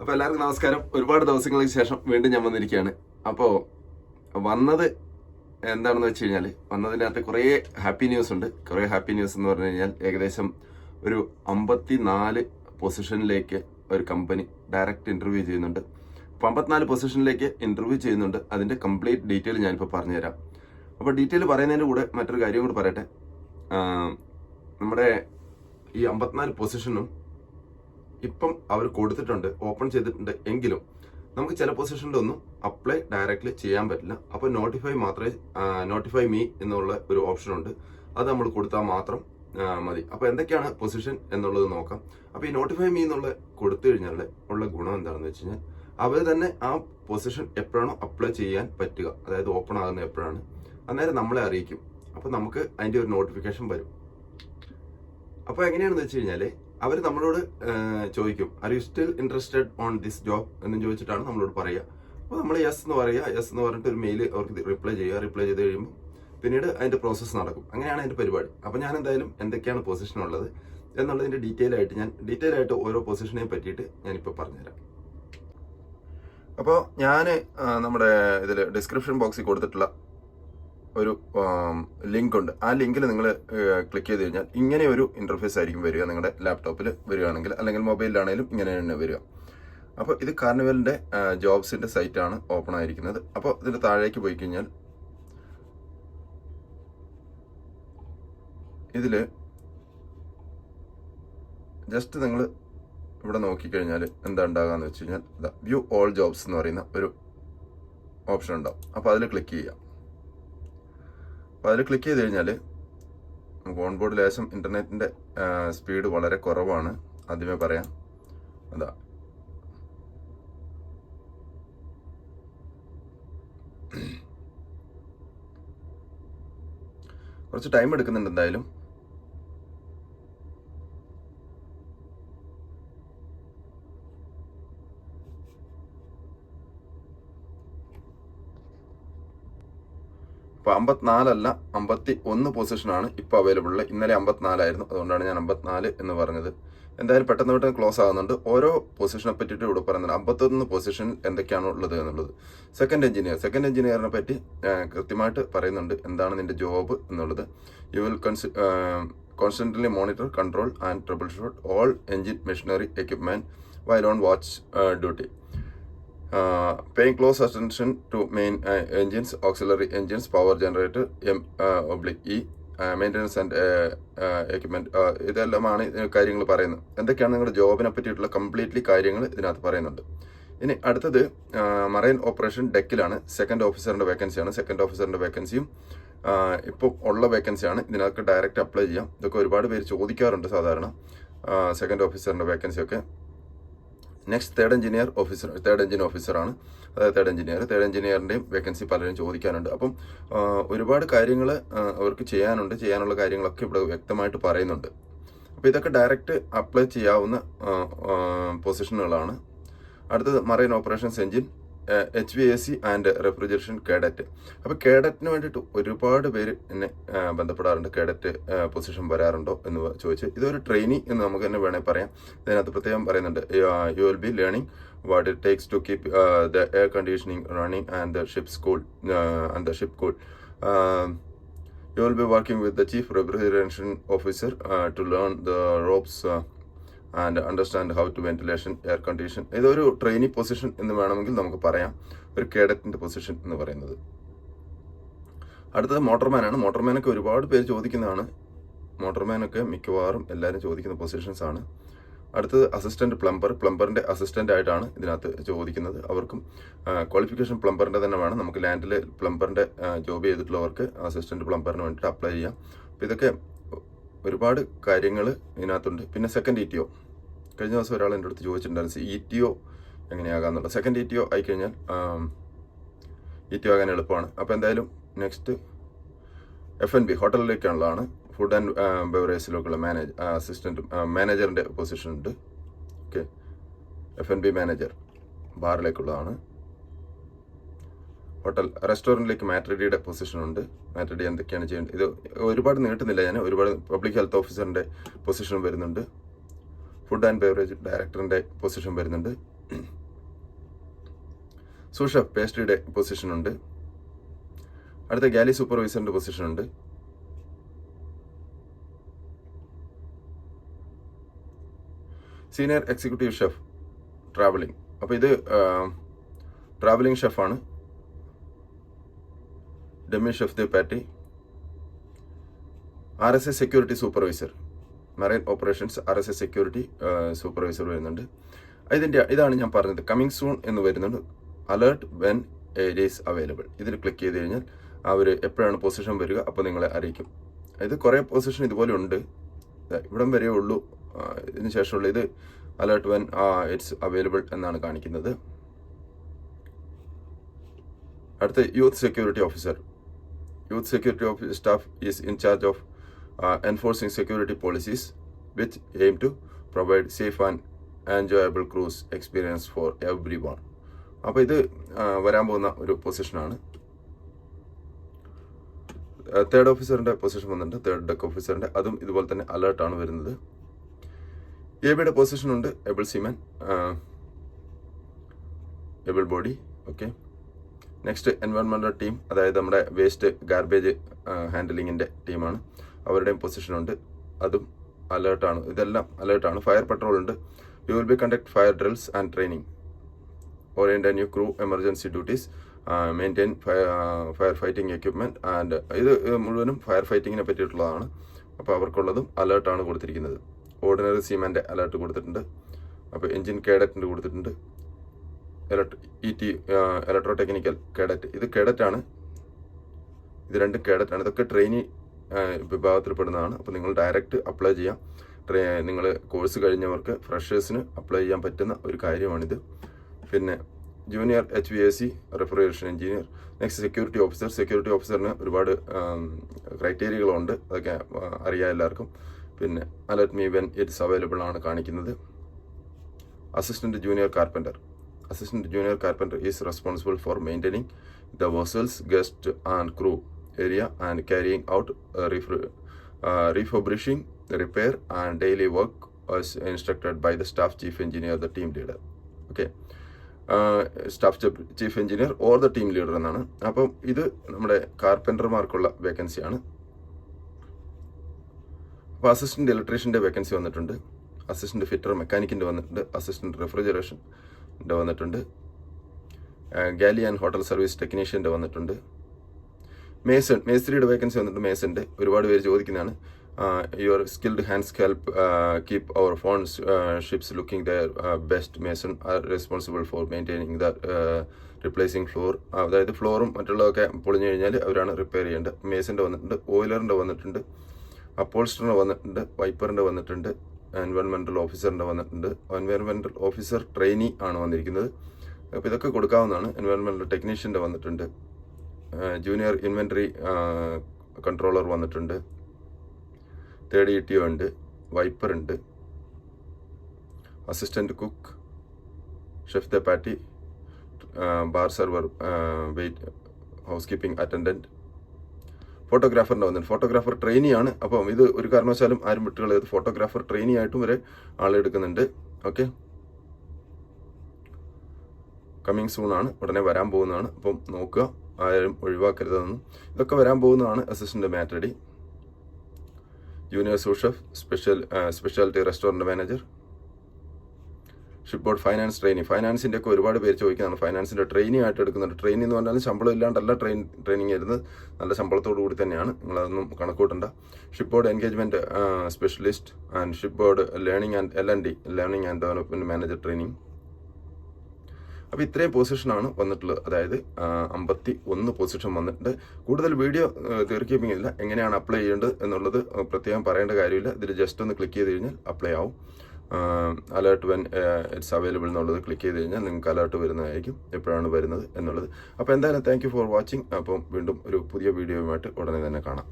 അപ്പൊ എല്ലാവർക്കും നമസ്കാരം. ഒരുപാട് ദിവസങ്ങൾക്ക് ശേഷം വീണ്ടും ഞാൻ വന്നിരിക്കുകയാണ്. അപ്പോൾ വന്നത് എന്താണെന്ന് വെച്ച് കഴിഞ്ഞാൽ വന്നതിനകത്ത് കുറേ ഹാപ്പി ന്യൂസ് ഉണ്ട്. കുറേ ഹാപ്പി ന്യൂസ് എന്ന് പറഞ്ഞു കഴിഞ്ഞാൽ ഏകദേശം ഒരു അമ്പത്തി നാല് പൊസിഷനിലേക്ക് ഒരു കമ്പനി ഡയറക്റ്റ് ഇന്റർവ്യൂ ചെയ്യുന്നുണ്ട്. അപ്പോൾ അമ്പത്തിനാല് പൊസിഷനിലേക്ക് ഇന്റർവ്യൂ ചെയ്യുന്നുണ്ട്. അതിന്റെ കംപ്ലീറ്റ് ഡീറ്റെയിൽ ഞാനിപ്പോൾ പറഞ്ഞുതരാം. അപ്പോൾ ഡീറ്റെയിൽ പറയുന്നതിന്റെ കൂടെ മറ്റൊരു കാര്യം കൂടി പറയട്ടെ. നമ്മുടെ ഈ അമ്പത്തിനാല് പൊസിഷനും ഇപ്പം അവർ കൊടുത്തിട്ടുണ്ട് ഓപ്പൺ ചെയ്തിട്ടുണ്ട് എങ്കിലും നമുക്ക് ചില പൊസിഷനിലൊന്നും അപ്ലൈ ഡയറക്റ്റ്ലി ചെയ്യാൻ പറ്റില്ല. അപ്പോൾ നോട്ടിഫൈ മാത്രമേ നോട്ടിഫൈ മീ എന്നുള്ള ഒരു ഓപ്ഷൻ ഉണ്ട്. അത് നമ്മൾ കൊടുത്താൽ മാത്രം മതി. അപ്പോൾ എന്തൊക്കെയാണ് പൊസിഷൻ എന്നുള്ളത് നോക്കാം. അപ്പോൾ ഈ നോട്ടിഫൈ മീ എന്നുള്ള കൊടുത്തു കഴിഞ്ഞാൽ ഉള്ള ഗുണം എന്താണെന്ന് വെച്ച് കഴിഞ്ഞാൽ അവർ തന്നെ ആ പൊസിഷൻ എപ്പോഴാണോ അപ്ലൈ ചെയ്യാൻ പറ്റുക. അതായത് ഓപ്പൺ ആകുന്ന എപ്പോഴാണ്. അന്നേരം നമ്മളെ അറിയിക്കും. അപ്പോൾ നമുക്ക് അതിന്റെ ഒരു നോട്ടിഫിക്കേഷൻ വരും. അപ്പോൾ എങ്ങനെയാണെന്ന് വെച്ച് കഴിഞ്ഞാൽ അവർ നമ്മളോട് ചോദിക്കും are you still interested on this job എന്ന് ചോദിച്ചിട്ടാണ് നമ്മളോട് പറയുക അപ്പോൾ നമ്മൾ യെസ് എന്ന് പറയുക യെസ് എന്ന് പറഞ്ഞിട്ട് ഒരു മെയിൽ അവർക്ക് റിപ്ലൈ ചെയ്യുക. റിപ്ലൈ ചെയ്ത് കഴിയുമ്പോൾ പിന്നീട് അതിന്റെ പ്രോസസ്സ് നടക്കും. അങ്ങനെയാണ് അതിന്റെ പരിപാടി. അപ്പോൾ ഞാൻ എന്തായാലും എന്തൊക്കെയാണ് പൊസിഷൻ ഉള്ളത് എന്നുള്ളതിന്റെ ഡീറ്റെയിൽ ആയിട്ട് ഞാൻ ഡീറ്റെയിൽ ആയിട്ട് ഓരോ പൊസിഷനെ പറ്റിയിട്ട് ഞാനിപ്പോൾ പറഞ്ഞുതരാം. അപ്പോൾ ഞാൻ നമ്മുടെ ഇതിൽ ഡിസ്ക്രിപ്ഷൻ ബോക്സിൽ കൊടുത്തിട്ടുള്ള ഒരു ലിങ്ക് ഉണ്ട് ആ ലിങ്കിൽ നിങ്ങൾ ക്ലിക്ക് ചെയ്ത് കഴിഞ്ഞാൽ ഇങ്ങനെ ഒരു ഇന്റർഫേസ് ആയിരിക്കും വരിക. നിങ്ങളുടെ ലാപ്ടോപ്പിൽ വരികയാണെങ്കിൽ അല്ലെങ്കിൽ മൊബൈലിലാണെങ്കിലും ഇങ്ങനെ തന്നെ വരിക. അപ്പോൾ ഇത് കാർണിവലിന്റെ ജോബ്സിന്റെ സൈറ്റാണ് ഓപ്പൺ ആയിരിക്കുന്നത്. അപ്പോൾ ഇതിന്റെ താഴേക്ക് പോയി കഴിഞ്ഞാൽ ഇതിൽ ജസ്റ്റ് നിങ്ങൾ ഇവിടെ നോക്കിക്കഴിഞ്ഞാൽ എന്താ ഉണ്ടാകാന്ന് വെച്ച് കഴിഞ്ഞാൽ വ്യൂ ഓൾ ജോബ്സ് എന്ന് പറയുന്ന ഒരു ഓപ്ഷൻ ഉണ്ടാവും. അപ്പോൾ അതിൽ ക്ലിക്ക് ചെയ്യാം അപ്പോൾ അതിൽ ക്ലിക്ക് ചെയ്ത് കഴിഞ്ഞാൽ നമുക്ക് ഓൺ ബോർഡ് ലേശം ഇന്റർനെറ്റിന്റെ സ്പീഡ് വളരെ കുറവാണ്. ആദ്യമേ പറയാം. അതാ. കുറച്ച് ടൈം എടുക്കുന്നുണ്ട് എന്തായാലും. ഇപ്പോൾ അമ്പത്തിനാലല്ല അമ്പത്തി ഒന്ന് പൊസിഷനാണ് ഇപ്പോൾ അവൈലബിൾ ഉള്ളത് ഇന്നലെ അമ്പത്തിനാലായിരുന്നു അതുകൊണ്ടാണ് ഞാൻ അമ്പത്തിനാല് എന്ന് പറഞ്ഞത്. എന്തായാലും പെട്ടെന്ന് പെട്ടെന്ന് ക്ലോസ് ആകുന്നുണ്ട് ഓരോ പൊസിഷനെ പറ്റിയിട്ട് ഇവിടെ പറയുന്നുണ്ട്. അമ്പത്തൊന്ന് പൊസിഷൻ എന്തൊക്കെയാണ് ഉള്ളത് എന്നുള്ളത്. സെക്കൻഡ് എഞ്ചിനീയർ സെക്കൻഡ് എഞ്ചിനീയറിനെ പറ്റി കൃത്യമായിട്ട് പറയുന്നുണ്ട് എന്താണ് നിന്റെ ജോബ് എന്നുള്ളത്. You will constantly monitor control and troubleshoot all engine machinery equipment while on watch duty engines, auxiliary engines, power generator, M uh, oblique E, uh, maintenance and uh, uh, equipment. Uh, ഇതെല്ലാമാണ് കാര്യങ്ങൾ പറയുന്നത്. എന്തൊക്കെയാണ് നിങ്ങളുടെ ജോബിനെ പറ്റിയിട്ടുള്ള completely കാര്യങ്ങൾ ഇതിനകത്ത് പറയുന്നുണ്ട്. ഇനി അടുത്തത് മറൈൻ ഓപ്പറേഷൻ ഡെക്കിലാണ് സെക്കൻഡ് ഓഫീസറിന്റെ വേക്കൻസിയാണ് സെക്കൻഡ് ഓഫീസറിന്റെ വേക്കൻസിയും ഇപ്പോൾ ഉള്ള വേക്കൻസിയാണ് ഇതിനകത്ത് ഡയറക്റ്റ് അപ്ലൈ ചെയ്യാം. ഇതൊക്കെ ഒരുപാട് പേര് ചോദിക്കാറുണ്ട് സാധാരണ. സെക്കൻഡ് ഓഫീസറിന്റെ വേക്കൻസി ഒക്കെ next third engineer officer third engine ഓഫീസറാണ് അതായത് തേർഡ് എഞ്ചിനീയർ തേർഡ് എഞ്ചിനീയറിന്റെയും വേക്കൻസി പലരും ചോദിക്കാനുണ്ട്. അപ്പം ഒരുപാട് കാര്യങ്ങൾ അവർക്ക് ചെയ്യാനുണ്ട്. ചെയ്യാനുള്ള കാര്യങ്ങളൊക്കെ ഇവിടെ വ്യക്തമായിട്ട് പറയുന്നുണ്ട്. അപ്പോൾ ഇതൊക്കെ ഡയറക്റ്റ് അപ്ലൈ ചെയ്യാവുന്ന പൊസിഷനുകളാണ് അടുത്തത് marine operations engine H V A C and refrigeration cadet അപ്പോൾ കേഡറ്റിന് വേണ്ടിയിട്ട് ഒരുപാട് പേര് എന്നെ ബന്ധപ്പെടാറുണ്ട്. കേഡറ്റ് പൊസിഷൻ വരാറുണ്ടോ എന്ന് ചോദിച്ച്. ഇതൊരു ട്രെയിനി എന്ന് നമുക്ക് തന്നെ വേണേൽ പറയാം. ഇതിനകത്ത് പ്രത്യേകം പറയുന്നുണ്ട്. You will be learning what it takes to keep the air conditioning running and the ship school and the ship cool you will be working with the chief refrigeration officer to learn the the ropes understand how to ventilation air condition ഇതൊരു trainee position എന്ന് വേണമെങ്കിൽ നമുക്ക് പറയാം. ഒരു കേഡറ്റിന്റെ position എന്ന് പറയുന്നത്. അടുത്തത് മോട്ടർമാനാണ് മോട്ടർമാനൊക്കെ ഒരുപാട് പേര് ചോദിക്കുന്നതാണ്. മോട്ടർമാനൊക്കെ മിക്കവാറും എല്ലാവരും ചോദിക്കുന്ന പൊസിഷൻസ് ആണ്. അടുത്തത് അസിസ്റ്റന്റ് പ്ലംബർ പ്ലംബറിന്റെ അസിസ്റ്റന്റ് ആയിട്ടാണ് ഇതിനകത്ത് ചോദിക്കുന്നത്. അവർക്കും ക്വാളിഫിക്കേഷൻ പ്ലംബറിന്റെ തന്നെ വേണം. നമുക്ക് ലാൻഡിൽ പ്ലംബറിന്റെ ജോബ് ചെയ്തിട്ടുള്ളവർക്ക് അസിസ്റ്റന്റ് പ്ലംബറിന് വേണ്ടിയിട്ട് അപ്ലൈ ചെയ്യാം. അപ്പോൾ ഇതൊക്കെ ഒരുപാട് കാര്യങ്ങൾ ഇതിനകത്തുണ്ട്. പിന്നെ സെക്കൻഡ് ഇ ടി ഒ കഴിഞ്ഞ ദിവസം ഒരാൾ എന്റെ അടുത്ത് ചോദിച്ചിട്ടുണ്ടായിരുന്നു ഇ ടി ഒ എങ്ങനെയാകാന്നുള്ളത് സെക്കൻഡ് ഇ ടി ഒ ആയിക്കഴിഞ്ഞാൽ ഇ ടി ഒ ആകാൻ എളുപ്പമാണ്. അപ്പോൾ എന്തായാലും നെക്സ്റ്റ് എഫ് എൻ ബി ഹോട്ടലിലേക്കുള്ളതാണ് ഫുഡ് ആൻഡ് ബെവറേജിലേക്കുള്ള മാനേജ് അസിസ്റ്റന്റ് മാനേജറിന്റെ പൊസിഷൻ ഉണ്ട്. Okay F N B manager ബാറിലേക്കുള്ളതാണ്. Hotel റെസ്റ്റോറന്റിലേക്ക് മാട്രിഡിയുടെ പൊസിഷൻ ഉണ്ട്. മാട്രിഡി എന്തൊക്കെയാണ് ചെയ്യേണ്ടത്? ഇത് ഒരുപാട് നീട്ടുന്നില്ല. ഞാൻ ഒരുപാട് പബ്ലിക് ഹെൽത്ത് ഓഫീസറിന്റെ പൊസിഷൻ വരുന്നുണ്ട്. ഫുഡ് ആൻഡ് ബെവറേജ് ഡയറക്ടറിന്റെ പൊസിഷൻ വരുന്നുണ്ട്. സൂഷ പേസ്ട്രിയുടെ പൊസിഷൻ ഉണ്ട്. അടുത്ത ഗാലി സൂപ്പർവൈസറിന്റെ പൊസിഷൻ ഉണ്ട്. Senior executive chef travelling. അപ്പോൾ ഇത് travelling ഷെഫാണ്. Demi chef de partie R S S security supervisor marine operations R S S security supervisor വരുന്നുണ്ട്. ഇതിന്റെ ഇതാണ് ഞാൻ പറഞ്ഞത്. കമ്മിങ് സൂൺ എന്ന് വരുന്നുണ്ട്. അലേർട്ട് വെൻ ഏരിയസ് അവൈലബിൾ ഇതിൽ ക്ലിക്ക് ചെയ്ത് കഴിഞ്ഞാൽ അവർ എപ്പോഴാണ് പൊസിഷൻ വരിക അപ്പോൾ നിങ്ങളെ അറിയിക്കും. ഇത് കുറേ പൊസിഷൻ ഇതുപോലെ ഉണ്ട്. ഇവിടം വരെ ഉള്ളൂ. ഇതിന് ശേഷമുള്ള ഇത് അലേർട്ട് വെൻ ഇറ്റ്സ് അവൈലബിൾ എന്നാണ് കാണിക്കുന്നത്. അടുത്ത youth security officer youth security of staff is in charge of uh, enforcing security policies aim aim to provide safe enjoyable cruise experience for everyone അപ്പോൾ ഇത് വരാൻ പോകുന്ന ഒരു പൊസിഷനാണ് തേർഡ് ഓഫീസറിന്റെ പൊസിഷൻ വന്നിട്ടുണ്ട്. തേർഡ് ഡെക്ക് ഓഫീസറിന്റെ അതും ഇതുപോലെ തന്നെ അലേർട്ടാണ് വരുന്നത്. എ ബിയുടെ പൊസിഷൻ ഉണ്ട്. Able seaman able body okay next എൻവയോൺമെന്റൽ team അതായത് നമ്മുടെ വേസ്റ്റ് ഗാർബേജ് ഹാൻഡിലിങ്ങിന്റെ ടീമാണ് അവരുടെയും പൊസിഷനുണ്ട് അതും അലേർട്ടാണ് ഇതെല്ലാം അലേർട്ടാണ് ഫയർ പെട്രോൾ ഉണ്ട്. You will be conduct fire drills and training orient new crew emergency duties maintain fire fighting equipment and ഇത് മുഴുവനും ഫയർ ഫൈറ്റിങ്ങിനെ പറ്റിയിട്ടുള്ളതാണ്. അപ്പോൾ അവർക്കുള്ളതും അലേർട്ടാണ് കൊടുത്തിരിക്കുന്നത്. ഓർഡിനറി സീമാന്റെ അലേർട്ട് കൊടുത്തിട്ടുണ്ട്. അപ്പോൾ എഞ്ചിൻ കേഡറ്റിന്റെ കൊടുത്തിട്ടുണ്ട്. E T electro technical cadet ഇത് കേഡറ്റാണ് ഇത് രണ്ടും കേഡറ്റാണ് ഇതൊക്കെ ട്രെയിനി വിഭാഗത്തിൽപ്പെടുന്നതാണ്. അപ്പോൾ നിങ്ങൾ ഡയറക്റ്റ് അപ്ലൈ ചെയ്യാം. ട്രെ നിങ്ങൾ കോഴ്സ് കഴിഞ്ഞവർക്ക് ഫ്രഷേഴ്സിന് അപ്ലൈ ചെയ്യാൻ പറ്റുന്ന ഒരു കാര്യമാണിത്. പിന്നെ junior H V A C refrigeration engineer next security officer security ഓഫീസറിന് ഒരുപാട് ക്രൈറ്റീരിയകളുണ്ട് അതൊക്കെ അറിയാം എല്ലാവർക്കും. പിന്നെ alert me when it's available ആണ് കാണിക്കുന്നത്. Assistant junior carpenter assistant junior carpenter is responsible for maintaining the vessels guest and crew area and carrying out refurbishing repair and daily work instructed by the staff chief engineer the team leader okay staff chief engineer or the team leader എന്നാണ്. അപ്പം ഇത് നമ്മുടെ കാർപ്പന്റർമാർക്കുള്ള വേക്കൻസിയാണ് അപ്പോൾ assistant ഇലക്ട്രീഷ്യന്റെ vacancy വന്നിട്ടുണ്ട്. Assistant fitter മെക്കാനിക്കിന്റെ വന്നിട്ടുണ്ട്. അസിസ്റ്റന്റ് റെഫ്രിജറേഷന്റെ വന്നിട്ടുണ്ട്. ഗാലി ആൻഡ് ഹോട്ടൽ സർവീസ് ടെക്നീഷ്യന്റെ വന്നിട്ടുണ്ട്. മേസൺ മേസ്ത്രിയുടെ വേക്കൻസി വന്നിട്ടുണ്ട് മേസന്റെ. ഒരുപാട് പേര് ചോദിക്കുന്നതാണ്. Your skilled hands help keep our phones ships looking their best mason are responsible for maintaining the replacing floor അതായത് ഫ്ലോറും മറ്റുള്ളതൊക്കെ പൊളിഞ്ഞു കഴിഞ്ഞാൽ അവരാണ് റിപ്പയർ ചെയ്യേണ്ടത്. മേസന്റെ വന്നിട്ടുണ്ട്. ഓയിലറിന്റെ വന്നിട്ടുണ്ട്. അപ്പോൾസ്റ്ററിന്റെ വന്നിട്ടുണ്ട്. വൈപ്പറിന്റെ വന്നിട്ടുണ്ട്. എൻവയൺമെന്റൽ ഓഫീസറിന്റെ വന്നിട്ടുണ്ട്. എൻവയോൺമെന്റൽ ഓഫീസർ ട്രെയിനി ആണ് വന്നിരിക്കുന്നത്. അപ്പോൾ ഇതൊക്കെ കൊടുക്കാവുന്നതാണ്. എൻവയോൺമെന്റൽ ടെക്നീഷ്യന്റെ വന്നിട്ടുണ്ട്. ജൂനിയർ ഇൻവെന്ററി കൺട്രോളർ വന്നിട്ടുണ്ട്. തേർഡ് ഇ ടി ഒ ഉണ്ട്. വൈപ്പർ ഉണ്ട്. Assistant cook chef de partie bar server wait housekeeping attendant ഫോട്ടോഗ്രാഫറിന്റെ വന്നിട്ടുണ്ട്. ഫോട്ടോഗ്രാഫർ ട്രെയിനിയാണ്. അപ്പം ഇത് ഒരു കാരണവശാലും ആരും വിട്ടുകളയത് ഫോട്ടോഗ്രാഫർ ട്രെയിനി ആയിട്ടും വരെ ആളെടുക്കുന്നുണ്ട്. ഓക്കെ? കമ്മിങ് സൂൺ ആണ്. ഉടനെ വരാൻ പോകുന്നതാണ്. അപ്പം നോക്കുക. ആരും ഒഴിവാക്കരുതെന്നും. ഇതൊക്കെ വരാൻ പോകുന്നതാണ് assistant maitre d junior sous chef special speciality restaurant manager. Shipboard finance training ഫൈനാൻസിന്റെ ഒക്കെ ഒരുപാട് പേര് ചോദിക്കുന്നതാണ്. ഫൈനാൻസിന്റെ ട്രെയിനിങ് ആയിട്ട് എടുക്കുന്നുണ്ട് ട്രെയിനിങ് എന്ന് പറഞ്ഞാൽ ശമ്പളം ഇല്ലാണ്ടല്ല ട്രെയിൻ ട്രെയിനിങ് വരുന്നത് നല്ല ശമ്പളത്തോടു കൂടി തന്നെയാണ്. നിങ്ങളതൊന്നും കണക്കൂട്ടണ്ട shipboard engagement specialist and shipboard learning and L N D learning and development manager training അപ്പോൾ ഇത്രയും പൊസിഷനാണ് വന്നിട്ടുള്ളത്. അതായത് അമ്പത്തി ഒന്ന് പൊസിഷൻ വന്നിട്ടുണ്ട്. കൂടുതൽ വീഡിയോ ദീർഘിപ്പിക്കുന്നില്ല എങ്ങനെയാണ് അപ്ലൈ ചെയ്യേണ്ടത് എന്നുള്ളത് പ്രത്യേകം പറയേണ്ട കാര്യമില്ല. ഇതിൽ ജസ്റ്റ് ഒന്ന് ക്ലിക്ക് ചെയ്ത് കഴിഞ്ഞാൽ അപ്ലൈ ആവും. അലേർട്ട് വെൻ ഇറ്റ്സ് അവൈലബിൾ എന്നുള്ളത് ക്ലിക്ക് ചെയ്ത് കഴിഞ്ഞാൽ നിങ്ങൾക്ക് അലേർട്ട് വരുന്നതായിരിക്കും. എപ്പോഴാണ് വരുന്നത് എന്നുള്ളത്. അപ്പോൾ എന്തായാലും താങ്ക് ഫോർ വാച്ചിങ് അപ്പം വീണ്ടും ഒരു പുതിയ വീഡിയോയുമായിട്ട് ഉടനെ തന്നെ കാണാം.